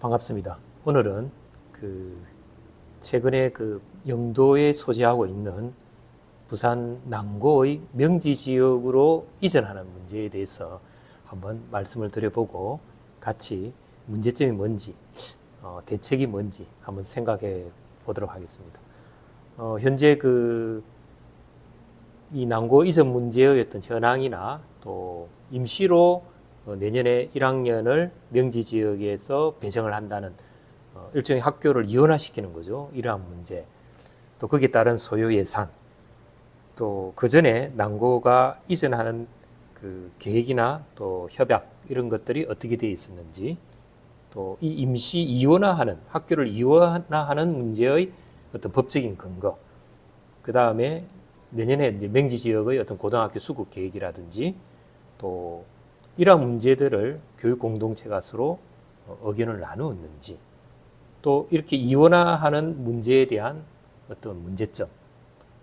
반갑습니다. 오늘은 그 최근에 그 영도에 소재하고 있는 부산 남고의 명지 지역으로 이전하는 문제에 대해서 한번 말씀을 드려보고 같이 문제점이 뭔지 어, 대책이 뭔지 한번 생각해 보도록 하겠습니다. 어, 현재 그 이 남고 이전 문제의 어떤 현황이나 또 임시로 어, 내년에 1학년을 명지 지역에서 배정을 한다는 어, 일종의 학교를 이원화시키는 거죠. 이러한 문제. 또 거기에 따른 소요 예산. 또 그 전에 남고가 이전하는 그 계획이나 또 협약 이런 것들이 어떻게 되어 있었는지 또 이 임시 이원화하는 학교를 이원화하는 문제의 어떤 법적인 근거. 그 다음에 내년에 명지 지역의 어떤 고등학교 수급 계획이라든지 또 이러한 문제들을 교육 공동체가 서로 어, 의견을 나누었는지 또 이렇게 이원화하는 문제에 대한 어떤 문제점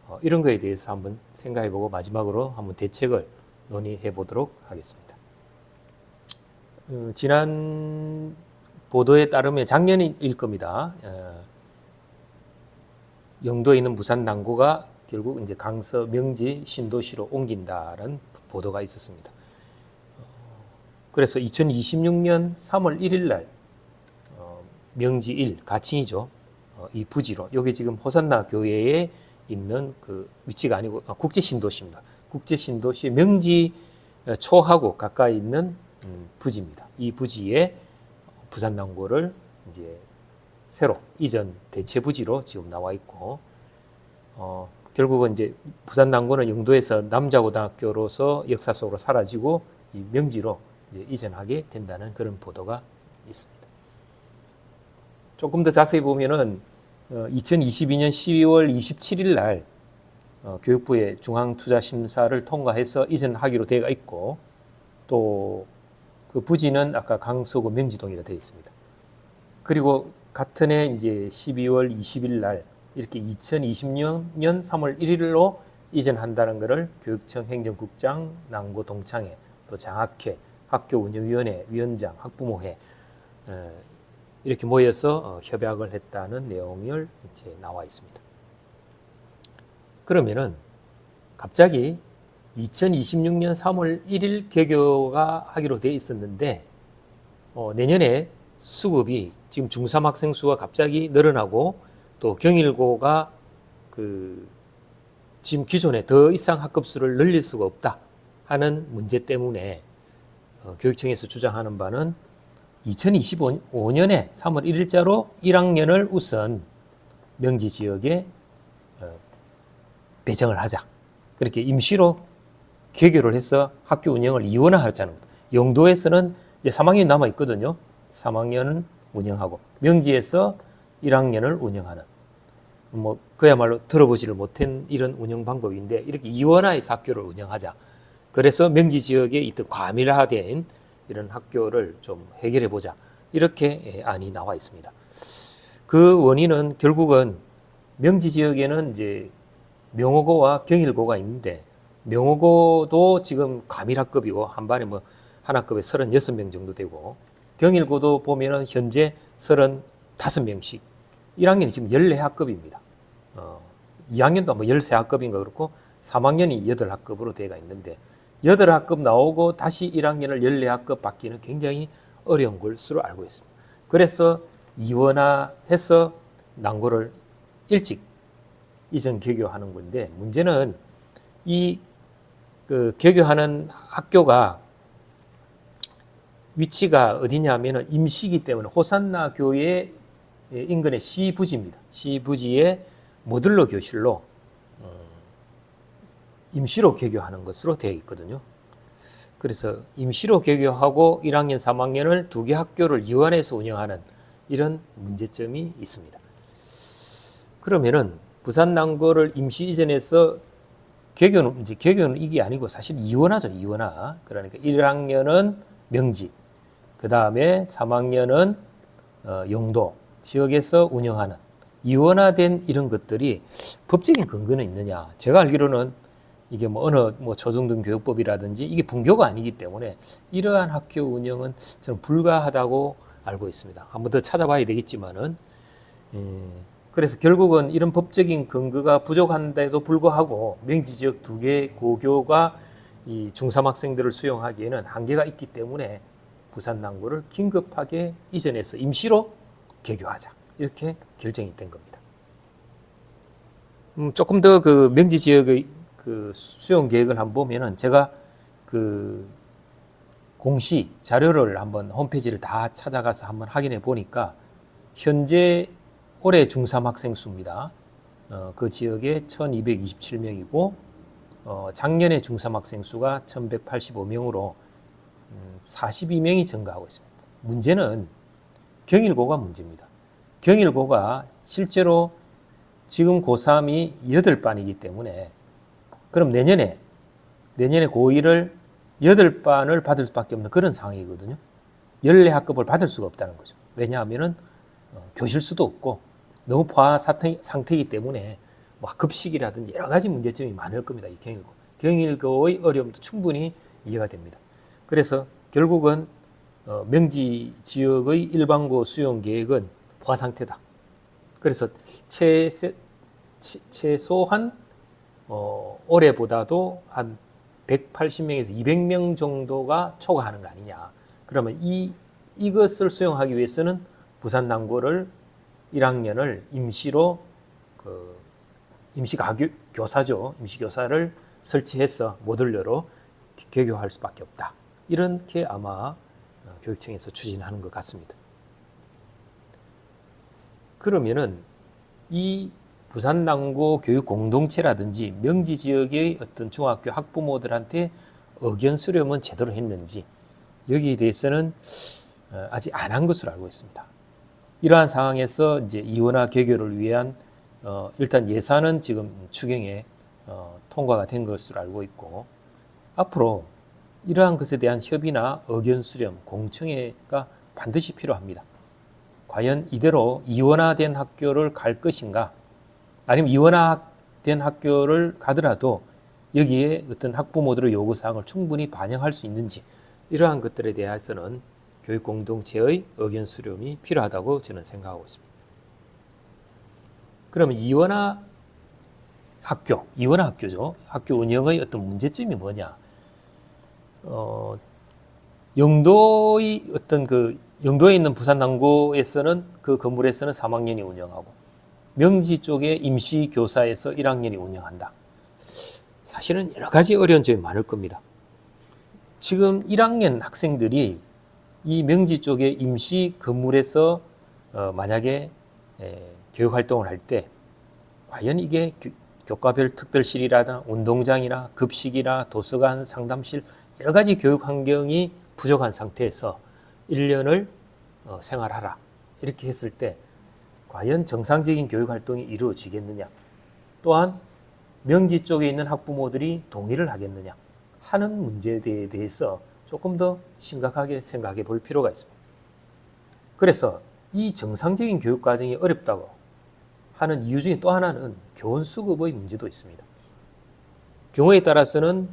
어, 이런 거에 대해서 한번 생각해 보고 마지막으로 한번 대책을 논의해 보도록 하겠습니다. 어, 지난 보도에 따르면 작년일 겁니다. 어, 영도에 있는 무산 남고가 결국 이제 강서 명지 신도시로 옮긴다는 보도가 있었습니다. 어, 그래서 2026년 3월 1일 날 어, 명지 1 가칭이죠. 어, 이 부지로 여기 지금 호산나 교회에 있는 그 위치가 아니고 아, 국제 신도시입니다. 국제 신도시 명지 어, 초하고 가까이 있는 음, 부지입니다. 이 부지에 부산 남고를 이제 새로 이전 대체 부지로 지금 나와 있고 어, 결국은 이제 부산 남고는 영도에서 남자고등학교로서 역사 속으로 사라지고 이 명지로 이전하게 된다는 그런 보도가 있습니다. 조금 더 자세히 보면은 어, 2022년 12월 27일 날 어, 교육부의 중앙투자심사를 통과해서 이전하기로 되어 있고 또 그 부지는 아까 강서구 명지동이라 되어 있습니다. 그리고 같은 해 이제 12월 20일 날 이렇게 2020년 3월 1일로 이전한다는 것을 교육청 행정국장, 남고 동창회, 또 장학회, 학교 운영위원회, 위원장, 학부모회 에, 이렇게 모여서 어, 협약을 했다는 내용을 이제 나와 있습니다. 그러면은 갑자기 2026년 3월 1일 개교가 하기로 돼 있었는데 어, 내년에 수급이 지금 중3 학생 수가 갑자기 늘어나고 또 경일고가 그 지금 기존에 더 이상 학급 수를 늘릴 수가 없다 하는 문제 때문에 어, 교육청에서 주장하는 바는 2025년에 3월 1일자로 1학년을 우선 명지 지역에 어, 배정을 하자. 그렇게 임시로 개교를 해서 학교 운영을 이원화하자는 거죠. 영도에서는 이제 3학년이 남아 있거든요. 3학년은 운영하고 명지에서 1학년을 운영하는 뭐 그야말로 들어보지를 못한 이런 운영 방법인데 이렇게 이원화해서 학교를 운영하자. 그래서 명지 지역에 있던 과밀화된 이런 학교를 좀 해결해 보자. 이렇게 예, 안이 나와 있습니다. 그 원인은 결국은 명지 지역에는 이제 명호고와 경일고가 있는데 명호고도 지금 과밀학급이고 한 반에 뭐한 학급에 36명 정도 되고 경일고도 보면은 현재 35명씩 1학년이 지금 14학급입니다. 어, 2학년도 뭐 13학급인가 그렇고 3학년이 8학급으로 되어 있는데 8학급 나오고 다시 1학년을 14학급 받기는 굉장히 어려운 것으로 알고 있습니다. 그래서 이원화해서 난고를 일찍 이전 개교하는 건데 문제는 이 그 개교하는 학교가 위치가 어디냐면은 임시기 때문에 호산나 교회 인근의 시부지입니다. 시부지의 모듈러 교실로 어, 임시로 개교하는 것으로 되어 있거든요. 그래서 임시로 개교하고 1학년, 3학년을 두 개 학교를 이완해서 운영하는 이런 문제점이 있습니다. 그러면은 부산 남고를 임시 이전해서 개교는 이제 개교는 이게 아니고 사실 이원화죠, 이원화. 그러니까 1학년은 명지, 그 다음에 3학년은 어, 영도 지역에서 운영하는 이원화된 이런 것들이 법적인 근거는 있느냐? 제가 알기로는 이게 뭐 어느 뭐 초중등 교육법이라든지 이게 분교가 아니기 때문에 이러한 학교 운영은 저는 불가하다고 알고 있습니다. 한번 더 찾아봐야 되겠지만은 예, 그래서 결국은 이런 법적인 근거가 부족한데도 불구하고 명지 지역 두 개 고교가 이 중3 학생들을 수용하기에는 한계가 있기 때문에 부산 남고를 긴급하게 이전해서 임시로 개교하자 이렇게 결정이 된 겁니다. 음, 조금 더 그 명지 지역의 그 수용 계획을 한번 보면은 제가 그 공시 자료를 한번 홈페이지를 다 찾아가서 한번 확인해 보니까 현재 올해 중3 학생 수입니다. 어, 그 지역에 1227명이고 어, 작년에 중3 학생 수가 1185명으로 음, 42명이 증가하고 있습니다. 문제는 경일고가 문제입니다. 경일고가 실제로 지금 고3이 8반이기 때문에 그럼 내년에 내년에 고1을 8반을 받을 수밖에 없는 그런 상황이거든요. 14학급을 받을 수가 없다는 거죠. 왜냐하면은 어, 교실 수도 없고 너무 포화 상태이기 때문에 뭐 급식이라든지 여러 가지 문제점이 많을 겁니다. 이 경일고. 경일고의 어려움도 충분히 이해가 됩니다. 그래서 결국은 어, 명지 지역의 일반고 수용 계획은 포화 상태다. 그래서 최세, 최, 최소한 어, 올해보다도 한 180명에서 200명 정도가 초과하는 거 아니냐. 그러면 이 이것을 수용하기 위해서는 부산 남고를 1학년을 임시로 그 임시 가교 교사죠. 임시 교사를 설치해서 모듈러로 개교할 수밖에 없다. 이렇게 아마 교육청에서 추진하는 것 같습니다. 그러면은 이 부산 남고 교육 공동체라든지 명지 지역의 어떤 중학교 학부모들한테 의견 수렴은 제대로 했는지 여기에 대해서는 어, 아직 안 한 것으로 알고 있습니다. 이러한 상황에서 이제 이원화 개교를 위한 어, 일단 예산은 지금 추경에 어, 통과가 된 것으로 알고 있고 앞으로 이러한 것에 대한 협의나 의견 수렴, 공청회가 반드시 필요합니다. 과연 이대로 이원화된 학교를 갈 것인가? 아니면 이원화된 학교를 가더라도 여기에 어떤 학부모들의 요구사항을 충분히 반영할 수 있는지 이러한 것들에 대해서는 교육 공동체의 의견 수렴이 필요하다고 저는 생각하고 있습니다. 그러면 이원화 학교, 이원화 학교죠. 학교 운영의 어떤 문제점이 뭐냐? 어, 영도의 어떤 그 영도에 있는 부산 남고에서는 그 건물에서는 3학년이 운영하고 명지 쪽에 임시 교사에서 1학년이 운영한다. 사실은 여러 가지 어려운 점이 많을 겁니다. 지금 1학년 학생들이 이 명지 쪽에 임시 건물에서 어, 만약에 에, 교육 활동을 할 때 과연 이게 교, 과별 특별실이라든 운동장이나 급식이나 도서관, 상담실 여러 가지 교육 환경이 부족한 상태에서 1년을 어, 생활하라. 이렇게 했을 때 과연 정상적인 교육 활동이 이루어지겠느냐. 또한 명지 쪽에 있는 학부모들이 동의를 하겠느냐 하는 문제에 대해서 조금 더 심각하게 생각해 볼 필요가 있습니다. 그래서 이 정상적인 교육 과정이 어렵다고 하는 이유 중에 또 하나는 교원 수급의 문제도 있습니다. 경우에 따라서는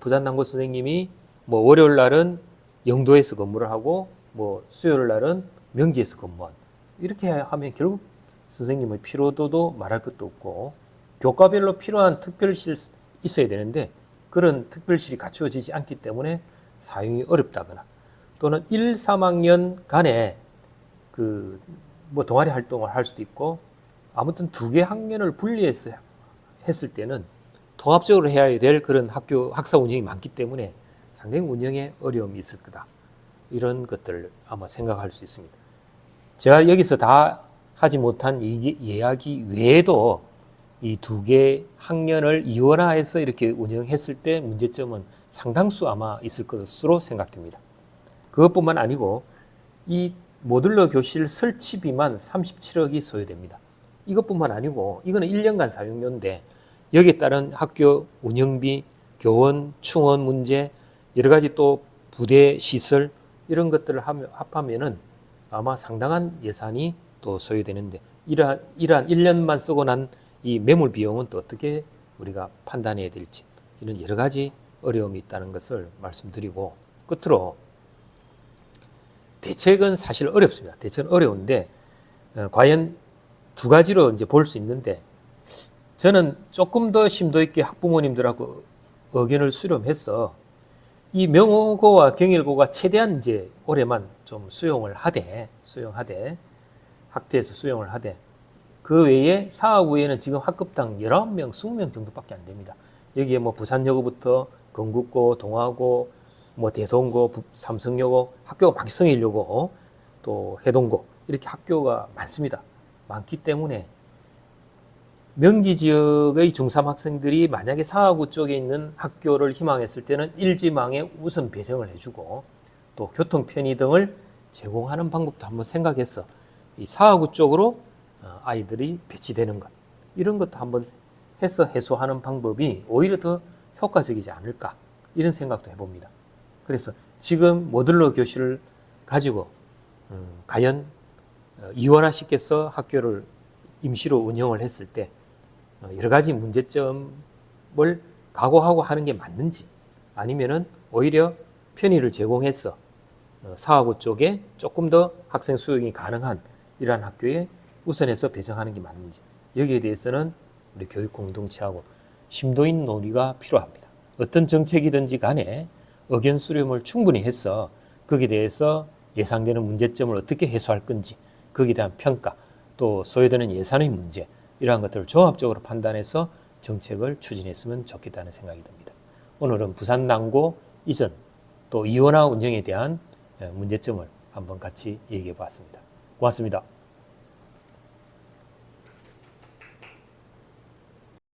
부산 남고 선생님이 뭐 월요일 날은 영도에서 근무를 하고 뭐 수요일 날은 명지에서 근무한 이렇게 하면 결국 선생님의 피로도도 말할 것도 없고 교과별로 필요한 특별실 있어야 되는데 그런 특별실이 갖추어지지 않기 때문에 사용이 어렵다거나 또는 1, 3학년 간에 그 뭐 동아리 활동을 할 수도 있고 아무튼 두 개 학년을 분리해서 했을 때는 통합적으로 해야 될 그런 학교 학사 운영이 많기 때문에 상당히 운영에 어려움이 있을 거다. 이런 것들 아마 생각할 수 있습니다. 제가 여기서 다 하지 못한 이야기 외에도 이 두 개 학년을 이원화해서 이렇게 운영했을 때 문제점은 상당수 아마 있을 것으로 생각됩니다. 그것뿐만 아니고 이 모듈러 교실 설치비만 37억이 소요됩니다. 이것뿐만 아니고 이거는 1년간 사용료인데 여기에 따른 학교 운영비, 교원, 충원 문제, 여러 가지 또 부대 시설 이런 것들을 합하면은 아마 상당한 예산이 또 소요되는데 이러한, 이러한 1년만 쓰고 난 이 매물 비용은 또 어떻게 우리가 판단해야 될지 이런 여러 가지 어려움이 있다는 것을 말씀드리고 끝으로 대책은 사실 어렵습니다. 대책은 어려운데 어, 과연 두 가지로 이제 볼 수 있는데 저는 조금 더 심도 있게 학부모님들하고 의견을 수렴해서 이 명호고와 경일고가 최대한 이제 올해만 좀 수용을 하되 수용하되 학대에서 수용을 하되 그 외에 사하구에는 지금 학급당 19명, 20명 정도밖에 안 됩니다. 여기에 뭐 부산여고부터 건국고, 동아고, 뭐 대동고, 부- 삼성여고 학교가 많이 성일여고 또 해동고 이렇게 학교가 많습니다. 많기 때문에 명지 지역의 중3 학생들이 만약에 사하구 쪽에 있는 학교를 희망했을 때는 일지망에 우선 배정을 해주고 또 교통 편의 등을 제공하는 방법도 한번 생각해서 이 사하구 쪽으로 어, 아이들이 배치되는 것 이런 것도 한번 해서 해소하는 방법이 오히려 더 효과적이지 않을까 이런 생각도 해봅니다. 그래서 지금 모듈러 교실을 가지고 음, 과연 어, 이원화 씨께서 학교를 임시로 운영을 했을 때 어, 여러 가지 문제점을 각오하고 하는 게 맞는지 아니면은 오히려 편의를 제공해서 어, 사하구 쪽에 조금 더 학생 수용이 가능한 이러한 학교에 우선해서 배정하는 게 맞는지 여기에 대해서는 우리 교육 공동체하고 심도 있는 논의가 필요합니다. 어떤 정책이든지 간에 의견 수렴을 충분히 해서 거기에 대해서 예상되는 문제점을 어떻게 해소할 건지 거기에 대한 평가 또 소요되는 예산의 문제 이러한 것들을 종합적으로 판단해서 정책을 추진했으면 좋겠다는 생각이 듭니다. 오늘은 부산 남고 이전 또 이원화 운영에 대한 예, 문제점을 한번 같이 얘기해 보았습니다. 고맙습니다.